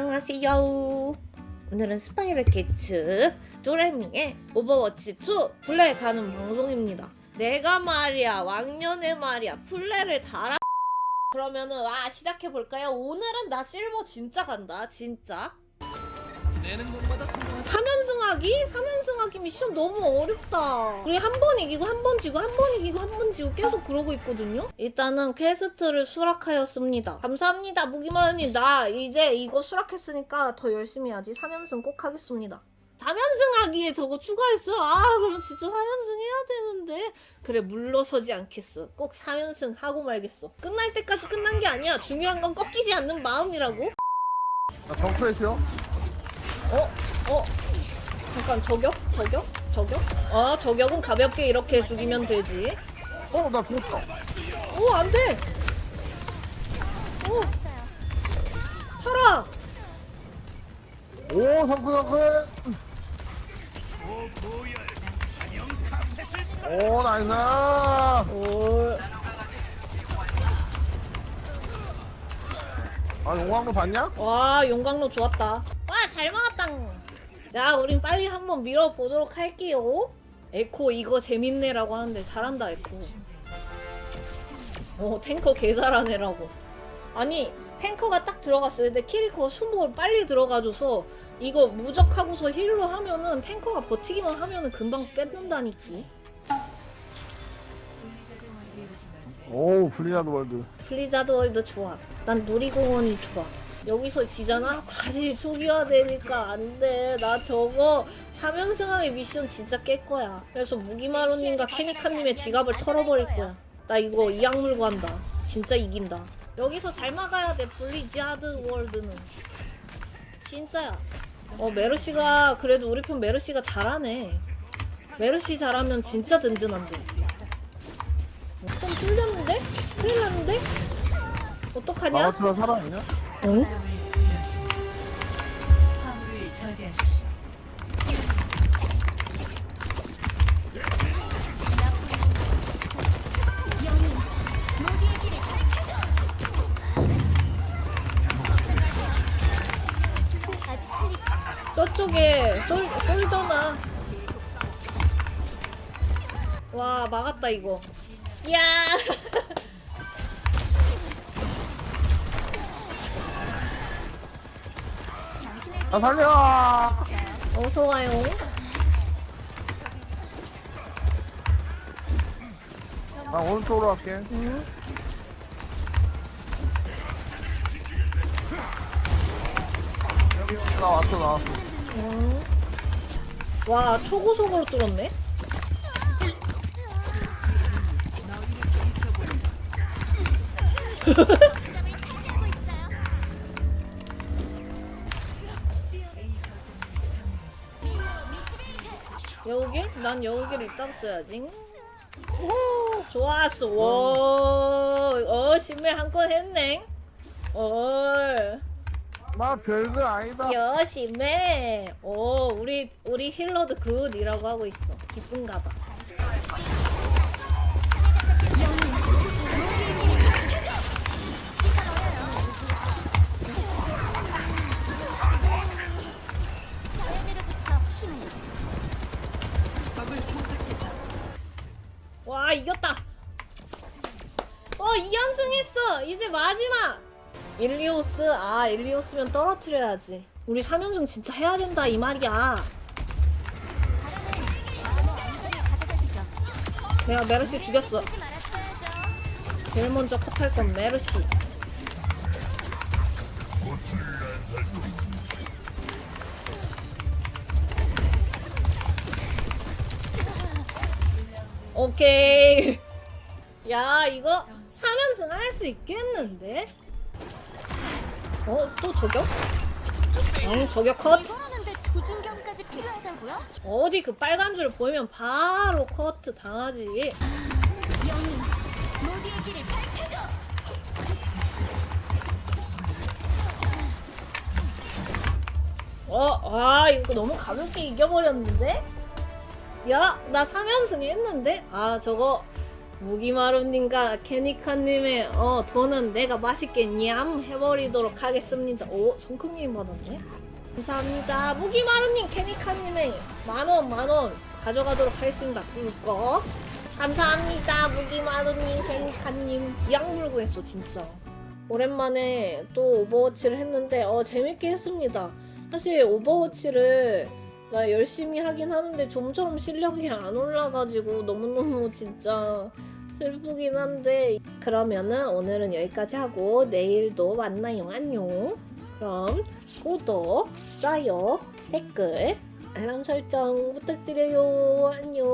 안녕하세요. 오늘은 스파이럴 캐츠 조레미의 오버워치 2 플레이 가는 방송입니다. 내가 말이야 왕년에 말이야 플레이를 달아 그러면은 아 시작해 볼까요? 오늘은 나 실버 진짜 간다 진짜. 내는 곳마다 성공한 3연승하기? 3연승 하기 미션 너무 어렵다. 우리 한 번 이기고 한 번 지고 한 번 이기고 한 번 지고 계속 그러고 있거든요. 일단은 퀘스트를 수락하였습니다. 감사합니다. 무기마르님 나 이제 이거 수락했으니까 더 열심히 하지. 3연승 꼭 하겠습니다. 3연승 하기에 저거 추가했어. 아 그럼 진짜 3연승 해야 되는데. 그래 물러서지 않겠어. 꼭 3연승 하고 말겠어. 끝날 때까지 끝난 게 아니야. 중요한 건 꺾이지 않는 마음이라고. 나 정프레시요? 어? 어? 잠깐 저격? 저격? 저격? 아 저격은 가볍게 이렇게 죽이면 되지 어, 나 죽었다. 오 안돼 오 팔아 오, 성크, 성크. 오, 나이스. 오 아, 용광로 봤냐? 와 용광로 좋았다 와잘 막았다 자 우린 빨리 한번 밀어보도록 할게요 에코 이거 재밌네라고 하는데 잘한다 에코 어 탱커 개 잘하네라고 아니 탱커가 딱 들어갔을 때 키리코가 수목을 빨리 들어가줘서 이거 무적하고서 힐로 하면은 탱커가 버티기만 하면은 금방 뺏는다니까 오, 블리자드 월드. 플리자드 월드 좋아. 난 놀이공원이 좋아. 여기서 지잖아? 다시 초기화되니까 안 돼. 나 저거 3연승하기 미션 진짜 깰 거야. 그래서 무기마루님과 케니카님의 지갑을 털어버릴 거야. 나 이거 이 악 물고 한다. 진짜 이긴다. 여기서 잘 막아야 돼. 블리자드 월드는. 진짜야. 어, 메르시가, 그래도 우리 편 메르시가 잘하네. 메르시 잘하면 진짜 든든한데. 좀 찔렸는데? 큰일 났는데? 어떡하냐? 마마트라 살아있냐? 응? 저쪽에 쏠, 쏠잖아. 와, 막았다, 이거. 야 나 살려! 어서 와요. 나 오른쪽으로 갈게. 응? 나 왔어, 나 왔어. 응. 와, 초고속으로 뚫었네? 여우길? 난 여우길 이따 써야지. 오, 좋았어. 와, 어, 심해 한 건 했네. 어, 나 별거 아니다. 여심해. 오, 우리 우리 힐러드 굿이라고 하고 있어. 기쁜가 봐. 이겼다. 어, 2연승 했어. 이제 마지막. 일리오스. 아, 일리오스면 떨어뜨려야지. 우리 3연승 진짜 해야 된다 이 말이야. 내가 메르시 죽였어. 제일 먼저 컷할 건 메르시. 오케이. 야, 이거 3연승 할 수 있겠는데? 어, 또 저격? 응, 저격 컷. 이걸 하는데 조준경까지 필요하다고요? 어디 그 빨간 줄 보이면 바로 커트 당하지. 영웅, 모두의 길을 밝혀줘. 어, 아, 이거 너무 가볍게 이겨버렸는데? 야, 나 3연승 했는데? 아, 저거, 무기마루님과 캐니카님의 어 돈은 내가 맛있게 냠 해버리도록 하겠습니다. 오 성큼님 받았네. 감사합니다. 무기마루님 캐니카님의 만원 만원 가져가도록 하겠습니다. 꿀꺽. 감사합니다. 무기마루님 캐니카님 기약 물고 했어 진짜. 오랜만에 또 오버워치를 했는데 어 재밌게 했습니다. 사실 오버워치를 나 열심히 하긴 하는데 좀처럼 실력이 안 올라가지고 너무너무 진짜 슬프긴 한데. 그러면은 오늘은 여기까지 하고 내일도 만나요. 안녕. 그럼 구독 좋아요 댓글 알람 설정 부탁드려요. 안녕